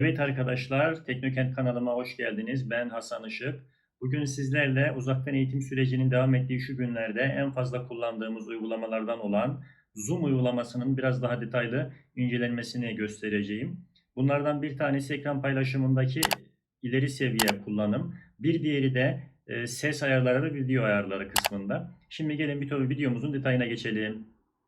Evet arkadaşlar, Teknokent kanalıma hoş geldiniz. Ben Hasan Işık. Bugün sizlerle uzaktan eğitim sürecinin devam ettiği şu günlerde en fazla kullandığımız uygulamalardan olan Zoom uygulamasının biraz daha detaylı incelenmesini göstereceğim. Bunlardan bir tanesi ekran paylaşımındaki ileri seviye kullanım. Bir diğeri de e, ses ayarları ve video ayarları kısmında. Şimdi gelin bir tabi videomuzun detayına geçelim.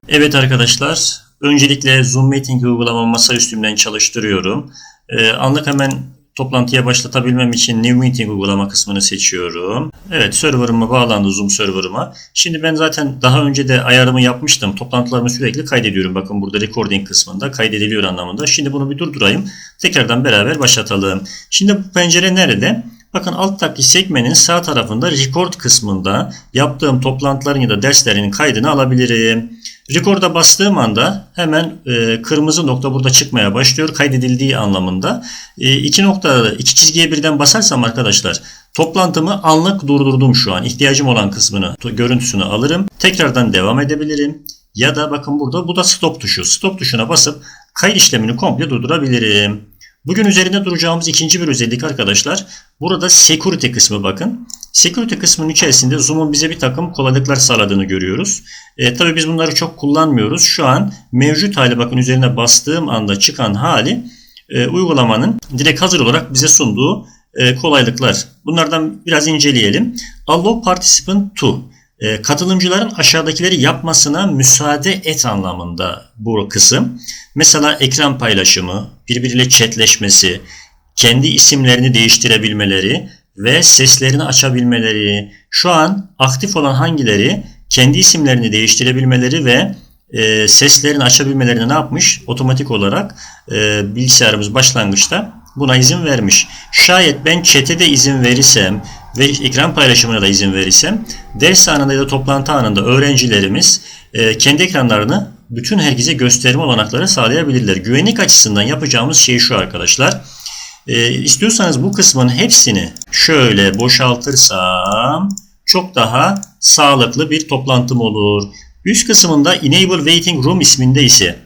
Evet arkadaşlar, öncelikle Zoom Meeting uygulamamı masaüstümden çalıştırıyorum. Ee, anlık hemen toplantıya başlatabilmem için New Meeting uygulama kısmını seçiyorum. Evet, serverıma bağlandı Zoom serverıma. Şimdi ben zaten daha önce de ayarımı yapmıştım. Toplantılarımı sürekli kaydediyorum. Bakın burada recording kısmında kaydediliyor anlamında. Şimdi bunu bir durdurayım. Tekrardan beraber başlatalım. Şimdi bu pencere nerede? Bakın alttaki sekmenin sağ tarafında record kısmında yaptığım toplantıların ya da derslerin kaydını alabilirim. Record'a bastığım anda hemen e, kırmızı nokta burada çıkmaya başlıyor kaydedildiği anlamında. E, iki nokta, iki çizgiye birden basarsam arkadaşlar toplantımı anlık durdurdum şu an. İhtiyacım olan kısmını, görüntüsünü alırım. Tekrardan devam edebilirim. Ya da bakın burada bu da stop tuşu. Stop tuşuna basıp kayıt işlemini komple durdurabilirim. Bugün üzerinde duracağımız ikinci bir özellik arkadaşlar. Burada security kısmı bakın. Security kısmının içerisinde Zoom'un bize bir takım kolaylıklar sağladığını görüyoruz. E, tabii biz bunları çok kullanmıyoruz. Şu an mevcut hali bakın üzerine bastığım anda çıkan hali e, uygulamanın direkt hazır olarak bize sunduğu e, kolaylıklar. Bunlardan biraz inceleyelim. Allow participant to e, katılımcıların aşağıdakileri yapmasına müsaade et anlamında bu kısım. Mesela ekran paylaşımı, birbiriyle chatleşmesi, kendi isimlerini değiştirebilmeleri ve seslerini açabilmeleri, şu an aktif olan hangileri kendi isimlerini değiştirebilmeleri ve e, seslerini açabilmelerini ne yapmış? Otomatik olarak e, bilgisayarımız başlangıçta buna izin vermiş. Şayet ben chat'e de izin verirsem ve ekran paylaşımına da izin verirsem ders anında ya da toplantı anında öğrencilerimiz e, kendi ekranlarını bütün herkese gösterme olanakları sağlayabilirler. Güvenlik açısından yapacağımız şey şu arkadaşlar. E, istiyorsanız bu kısmın hepsini şöyle boşaltırsam çok daha sağlıklı bir toplantım olur. Üst kısmında Enable Waiting Room isminde ise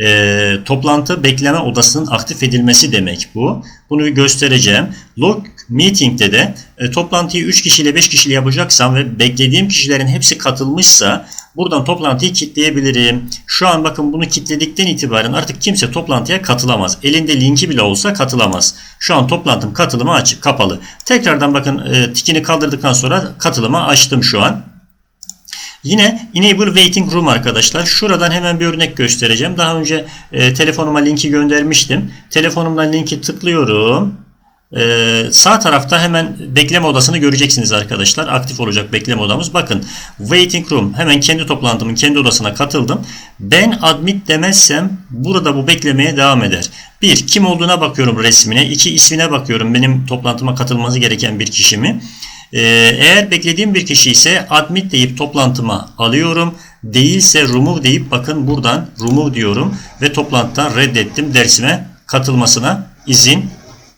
e, toplantı bekleme odasının aktif edilmesi demek bu. Bunu göstereceğim. Log Meeting'de de e, toplantıyı 3 kişiyle 5 kişiyle yapacaksam ve beklediğim kişilerin hepsi katılmışsa buradan toplantıyı kilitleyebilirim. Şu an bakın bunu kilitledikten itibaren artık kimse toplantıya katılamaz. Elinde linki bile olsa katılamaz. Şu an toplantım katılıma açık, kapalı. Tekrardan bakın e, tikini kaldırdıktan sonra katılıma açtım şu an. Yine Enable Waiting Room arkadaşlar. Şuradan hemen bir örnek göstereceğim. Daha önce e, telefonuma linki göndermiştim. Telefonumdan linki tıklıyorum. Ee, sağ tarafta hemen bekleme odasını göreceksiniz arkadaşlar. Aktif olacak bekleme odamız. Bakın Waiting Room. Hemen kendi toplantımın kendi odasına katıldım. Ben admit demezsem burada bu beklemeye devam eder. Bir, kim olduğuna bakıyorum resmine. iki ismine bakıyorum. Benim toplantıma katılması gereken bir kişi mi? Ee, eğer beklediğim bir kişi ise admit deyip toplantıma alıyorum. Değilse remove deyip bakın buradan remove diyorum ve toplantıdan reddettim dersime katılmasına izin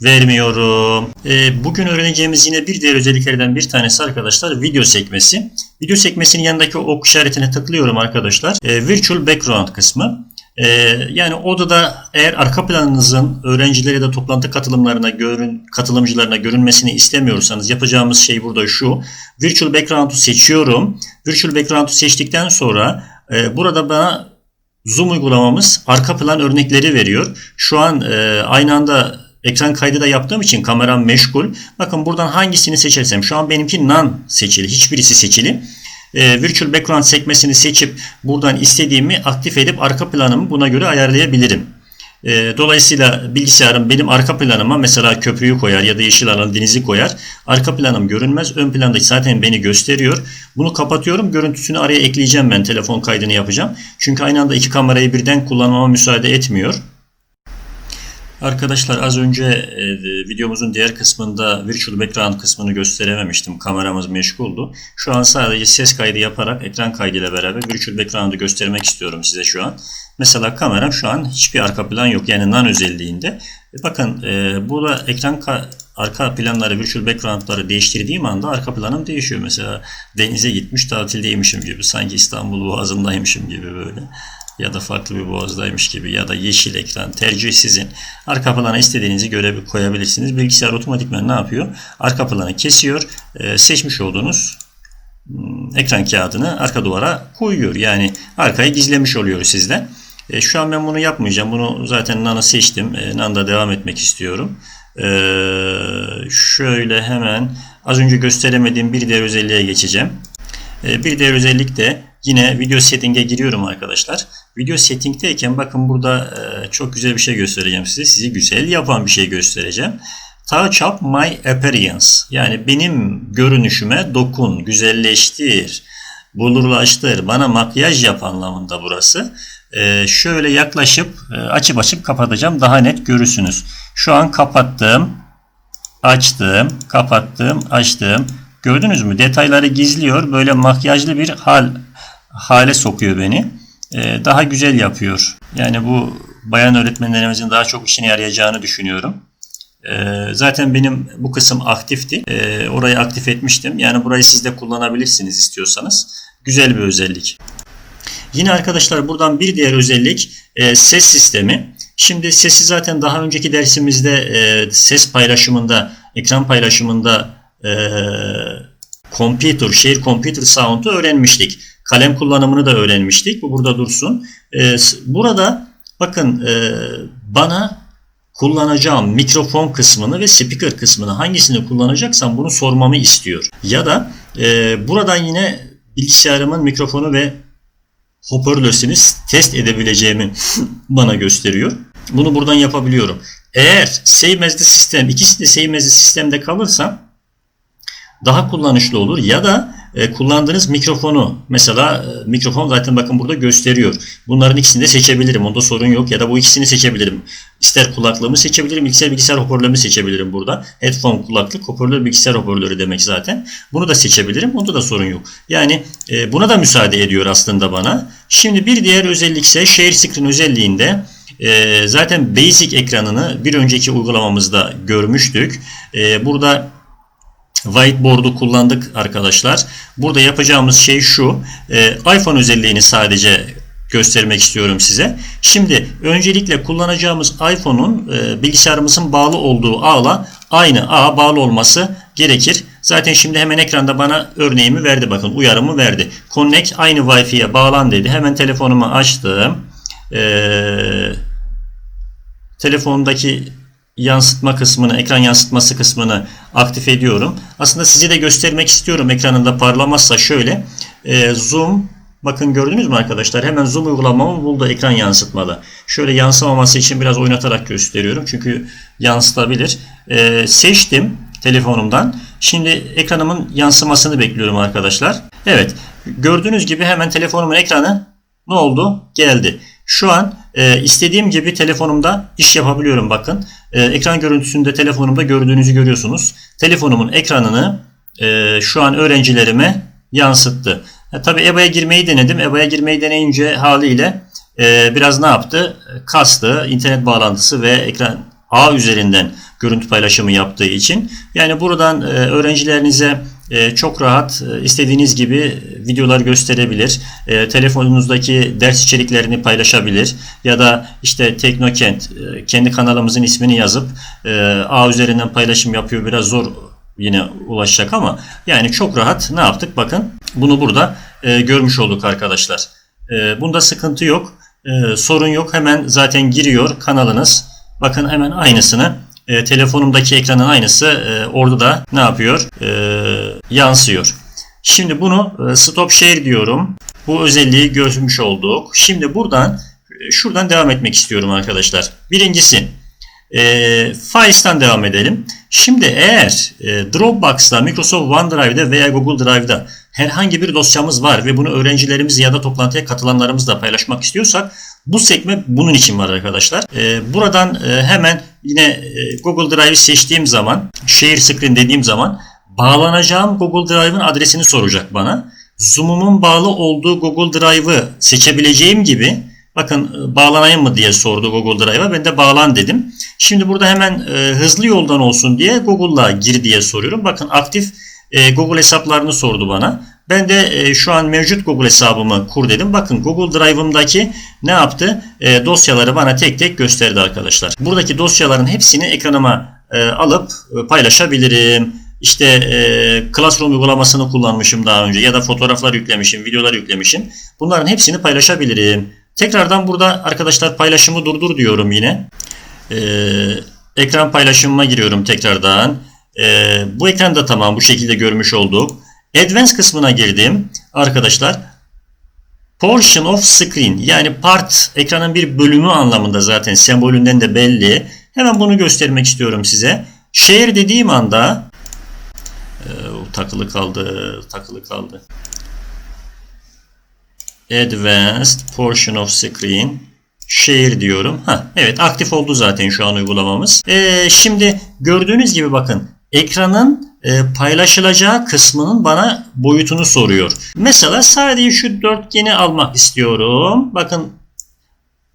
vermiyorum. Ee, bugün öğreneceğimiz yine bir diğer özelliklerden bir tanesi arkadaşlar video sekmesi. Video sekmesinin yanındaki ok işaretine tıklıyorum arkadaşlar. Ee, virtual background kısmı. Ee, yani odada eğer arka planınızın öğrencilere da toplantı katılımlarına görün, katılımcılarına görünmesini istemiyorsanız yapacağımız şey burada şu. Virtual background'u seçiyorum. Virtual background'u seçtikten sonra e, burada bana Zoom uygulamamız arka plan örnekleri veriyor. Şu an e, aynı anda ekran kaydı da yaptığım için kameram meşgul. Bakın buradan hangisini seçersem şu an benimki none seçili. Hiçbirisi seçili. Ee, Virtual Background sekmesini seçip buradan istediğimi aktif edip arka planımı buna göre ayarlayabilirim. Ee, dolayısıyla bilgisayarım benim arka planıma mesela köprüyü koyar ya da yeşil alan denizi koyar. Arka planım görünmez. Ön planda zaten beni gösteriyor. Bunu kapatıyorum. Görüntüsünü araya ekleyeceğim ben. Telefon kaydını yapacağım. Çünkü aynı anda iki kamerayı birden kullanmama müsaade etmiyor. Arkadaşlar az önce e, videomuzun diğer kısmında virtual background kısmını gösterememiştim. Kameramız meşguldu. Şu an sadece ses kaydı yaparak ekran kaydıyla beraber virtual background'ı göstermek istiyorum size şu an. Mesela kameram şu an hiçbir arka plan yok. Yani non özelliğinde. E, bakın e, burada ekran arka planları, virtual background'ları değiştirdiğim anda arka planım değişiyor. Mesela denize gitmiş tatildeymişim gibi. Sanki İstanbul Boğazı'ndaymışım gibi böyle. Ya da farklı bir boğazdaymış gibi ya da yeşil ekran tercih sizin. Arka plana istediğinizi göre koyabilirsiniz. Bilgisayar otomatikman ne yapıyor? Arka planı kesiyor. E, seçmiş olduğunuz hmm, ekran kağıdını arka duvara koyuyor. Yani arkayı gizlemiş oluyor sizden. E, şu an ben bunu yapmayacağım. Bunu zaten NAN'ı seçtim. E, NAN'da devam etmek istiyorum. E, şöyle hemen az önce gösteremediğim bir diğer özelliğe geçeceğim. E, bir diğer özellik de yine video setting'e giriyorum arkadaşlar. Video setting'teyken bakın burada e, çok güzel bir şey göstereceğim size. Sizi güzel yapan bir şey göstereceğim. Touch up my appearance. Yani benim görünüşüme dokun, güzelleştir, bulurlaştır, bana makyaj yap anlamında burası. Ee, şöyle yaklaşıp e, açıp açıp kapatacağım. Daha net görürsünüz. Şu an kapattım. Açtım. Kapattım. Açtım. Gördünüz mü? Detayları gizliyor. Böyle makyajlı bir hal hale sokuyor beni. Ee, daha güzel yapıyor. Yani bu bayan öğretmenlerimizin daha çok işine yarayacağını düşünüyorum. Ee, zaten benim bu kısım aktifti. Ee, orayı aktif etmiştim. Yani burayı siz de kullanabilirsiniz istiyorsanız. Güzel bir özellik. Yine arkadaşlar buradan bir diğer özellik e, ses sistemi. Şimdi sesi zaten daha önceki dersimizde e, ses paylaşımında, ekran paylaşımında e, computer, share computer sound'u öğrenmiştik. Kalem kullanımını da öğrenmiştik. Bu burada dursun. E, burada bakın e, bana kullanacağım mikrofon kısmını ve speaker kısmını hangisini kullanacaksam bunu sormamı istiyor. Ya da e, buradan yine bilgisayarımın mikrofonu ve hoparlörsünü test edebileceğimi bana gösteriyor. Bunu buradan yapabiliyorum. Eğer save as the sistem ikisi de save as the sistemde kalırsa daha kullanışlı olur ya da e, kullandığınız mikrofonu mesela e, mikrofon zaten bakın burada gösteriyor. Bunların ikisini de seçebilirim. Onda sorun yok ya da bu ikisini seçebilirim. İster kulaklığımı seçebilirim, bilgisayar bilgisayar hoparlörümü seçebilirim burada. Headphone kulaklık, hoparlör bilgisayar hoparlörü demek zaten. Bunu da seçebilirim. Onda da sorun yok. Yani e, buna da müsaade ediyor aslında bana. Şimdi bir diğer özellik ise Share Screen özelliğinde zaten Basic ekranını bir önceki uygulamamızda görmüştük. Burada whiteboard'u kullandık arkadaşlar. Burada yapacağımız şey şu. E, iPhone özelliğini sadece göstermek istiyorum size. Şimdi öncelikle kullanacağımız iPhone'un e, bilgisayarımızın bağlı olduğu ağla aynı ağa bağlı olması gerekir. Zaten şimdi hemen ekranda bana örneğimi verdi bakın uyarımı verdi. Connect aynı Wi-Fi'ye bağlan dedi. Hemen telefonumu açtım. Ee, telefondaki yansıtma kısmını, ekran yansıtması kısmını aktif ediyorum. Aslında size de göstermek istiyorum ekranında parlamazsa şöyle. E, zoom Bakın gördünüz mü arkadaşlar? Hemen zoom uygulamamı buldu ekran yansıtmalı. Şöyle yansımaması için biraz oynatarak gösteriyorum. Çünkü yansıtabilir. E, seçtim telefonumdan. Şimdi ekranımın yansımasını bekliyorum arkadaşlar. Evet. Gördüğünüz gibi hemen telefonumun ekranı ne oldu? Geldi. Şu an e, istediğim gibi telefonumda iş yapabiliyorum bakın. E, ekran görüntüsünde telefonumda gördüğünüzü görüyorsunuz. Telefonumun ekranını e, şu an öğrencilerime yansıttı. E, tabii EBA'ya girmeyi denedim. EBA'ya girmeyi deneyince haliyle e, biraz ne yaptı? Kastı, internet bağlantısı ve ekran ağ üzerinden görüntü paylaşımı yaptığı için. Yani buradan e, öğrencilerinize çok rahat e, istediğiniz gibi videolar gösterebilir. E, telefonunuzdaki ders içeriklerini paylaşabilir. Ya da işte Teknokent e, kendi kanalımızın ismini yazıp e, ağ üzerinden paylaşım yapıyor. Biraz zor yine ulaşacak ama yani çok rahat ne yaptık bakın bunu burada e, görmüş olduk arkadaşlar. E, bunda sıkıntı yok. E, sorun yok. Hemen zaten giriyor kanalınız. Bakın hemen aynısını e, telefonumdaki ekranın aynısı e, orada da ne yapıyor? E, yansıyor. Şimdi bunu e, stop share diyorum. Bu özelliği görmüş olduk. Şimdi buradan şuradan devam etmek istiyorum arkadaşlar. Birincisi e, Files'tan devam edelim. Şimdi eğer e, Dropbox'ta, Microsoft OneDrive'da veya Google Drive'da herhangi bir dosyamız var ve bunu öğrencilerimiz ya da toplantıya katılanlarımızla paylaşmak istiyorsak bu sekme bunun için var arkadaşlar. E, buradan e, hemen yine e, Google Drive'ı seçtiğim zaman, Share Screen dediğim zaman bağlanacağım Google Drive'ın adresini soracak bana. Zoom'umun bağlı olduğu Google Drive'ı seçebileceğim gibi bakın e, bağlanayım mı diye sordu Google Drive'a. Ben de bağlan dedim. Şimdi burada hemen e, hızlı yoldan olsun diye Google'la gir diye soruyorum. Bakın aktif e, Google hesaplarını sordu bana. Ben de e, şu an mevcut Google hesabımı kur dedim. Bakın Google Drive'ımdaki ne yaptı? E, dosyaları bana tek tek gösterdi arkadaşlar. Buradaki dosyaların hepsini ekranıma e, alıp e, paylaşabilirim. İşte e, Classroom uygulamasını kullanmışım daha önce ya da fotoğraflar yüklemişim, videolar yüklemişim. Bunların hepsini paylaşabilirim. Tekrardan burada arkadaşlar paylaşımı durdur diyorum yine. E, ekran paylaşımıma giriyorum tekrardan. E, bu ekranda tamam bu şekilde görmüş olduk. Advanced kısmına girdim arkadaşlar. Portion of screen yani part ekranın bir bölümü anlamında zaten sembolünden de belli. Hemen bunu göstermek istiyorum size. Share dediğim anda e, takılı kaldı, takılı kaldı. Advanced portion of screen share diyorum. Ha, evet aktif oldu zaten şu an uygulamamız. E, şimdi gördüğünüz gibi bakın ekranın paylaşılacağı kısmının bana boyutunu soruyor. Mesela sadece şu dörtgeni almak istiyorum. Bakın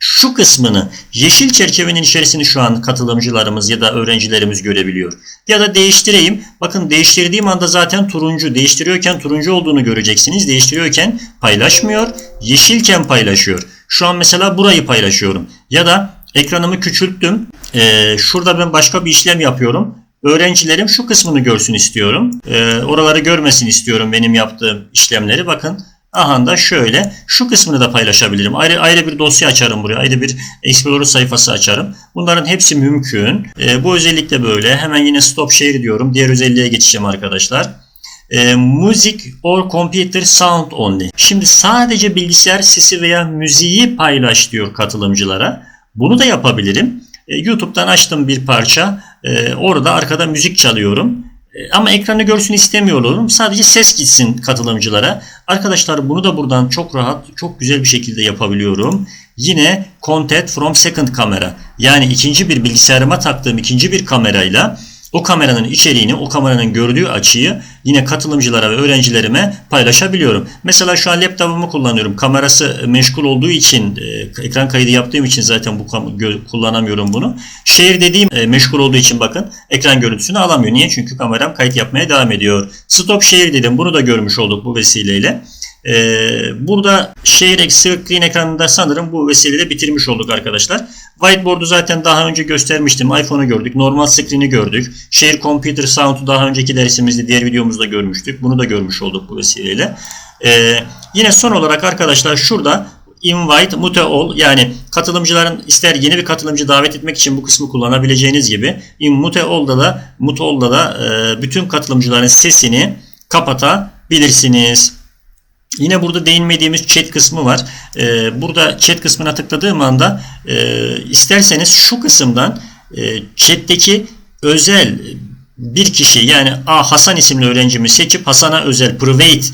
şu kısmını yeşil çerçevenin içerisini şu an katılımcılarımız ya da öğrencilerimiz görebiliyor. Ya da değiştireyim. Bakın değiştirdiğim anda zaten turuncu. Değiştiriyorken turuncu olduğunu göreceksiniz. Değiştiriyorken paylaşmıyor. Yeşilken paylaşıyor. Şu an mesela burayı paylaşıyorum. Ya da ekranımı küçülttüm. Ee, şurada ben başka bir işlem yapıyorum. Öğrencilerim şu kısmını görsün istiyorum. Ee, oraları görmesin istiyorum benim yaptığım işlemleri. Bakın aha da şöyle şu kısmını da paylaşabilirim. Ayrı ayrı bir dosya açarım buraya. Ayrı bir Explorer sayfası açarım. Bunların hepsi mümkün. Ee, bu özellik de böyle. Hemen yine stop share diyorum. Diğer özelliğe geçeceğim arkadaşlar. E, music or computer sound only. Şimdi sadece bilgisayar sesi veya müziği paylaş diyor katılımcılara. Bunu da yapabilirim. E, YouTube'dan açtım bir parça. E, orada arkada müzik çalıyorum. E, ama ekranı görsün istemiyorum. Sadece ses gitsin katılımcılara. Arkadaşlar bunu da buradan çok rahat, çok güzel bir şekilde yapabiliyorum. Yine content from second camera. Yani ikinci bir bilgisayarıma taktığım ikinci bir kamerayla o kameranın içeriğini, o kameranın gördüğü açıyı yine katılımcılara ve öğrencilerime paylaşabiliyorum. Mesela şu an laptopumu kullanıyorum. Kamerası meşgul olduğu için, e, ekran kaydı yaptığım için zaten bu kullanamıyorum bunu. Share dediğim e, meşgul olduğu için bakın ekran görüntüsünü alamıyor. Niye? Çünkü kameram kayıt yapmaya devam ediyor. Stop share dedim. Bunu da görmüş olduk bu vesileyle. Ee, burada Share Screen ekranında sanırım bu vesileyle bitirmiş olduk arkadaşlar. Whiteboard'u zaten daha önce göstermiştim. iPhone'u gördük. Normal screen'i gördük. Share Computer Sound'u daha önceki dersimizde diğer videomuzda görmüştük. Bunu da görmüş olduk bu vesileyle. Ee, yine son olarak arkadaşlar şurada invite mute all yani katılımcıların ister yeni bir katılımcı davet etmek için bu kısmı kullanabileceğiniz gibi in mute all'da da mute all'da da e, bütün katılımcıların sesini kapatabilirsiniz. Yine burada değinmediğimiz chat kısmı var. Ee, burada chat kısmına tıkladığım anda e, isterseniz şu kısımdan e, chat'teki özel bir kişi yani A Hasan isimli öğrencimi seçip Hasan'a özel private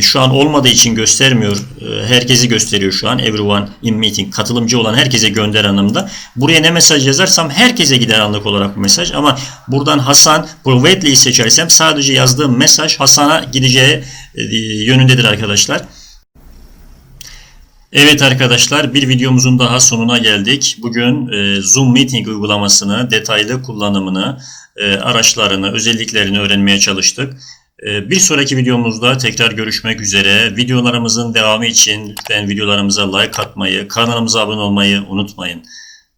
şu an olmadığı için göstermiyor. E, herkesi gösteriyor şu an. Everyone in meeting. Katılımcı olan herkese gönder anlamında. Buraya ne mesaj yazarsam herkese gider anlık olarak bu mesaj. Ama buradan Hasan privately'yi seçersem sadece yazdığım mesaj Hasan'a gideceği e, yönündedir arkadaşlar. Evet arkadaşlar bir videomuzun daha sonuna geldik. Bugün Zoom Meeting uygulamasını, detaylı kullanımını, araçlarını, özelliklerini öğrenmeye çalıştık. Ee, bir sonraki videomuzda tekrar görüşmek üzere. Videolarımızın devamı için lütfen videolarımıza like atmayı, kanalımıza abone olmayı unutmayın.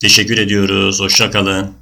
Teşekkür ediyoruz. Hoşçakalın.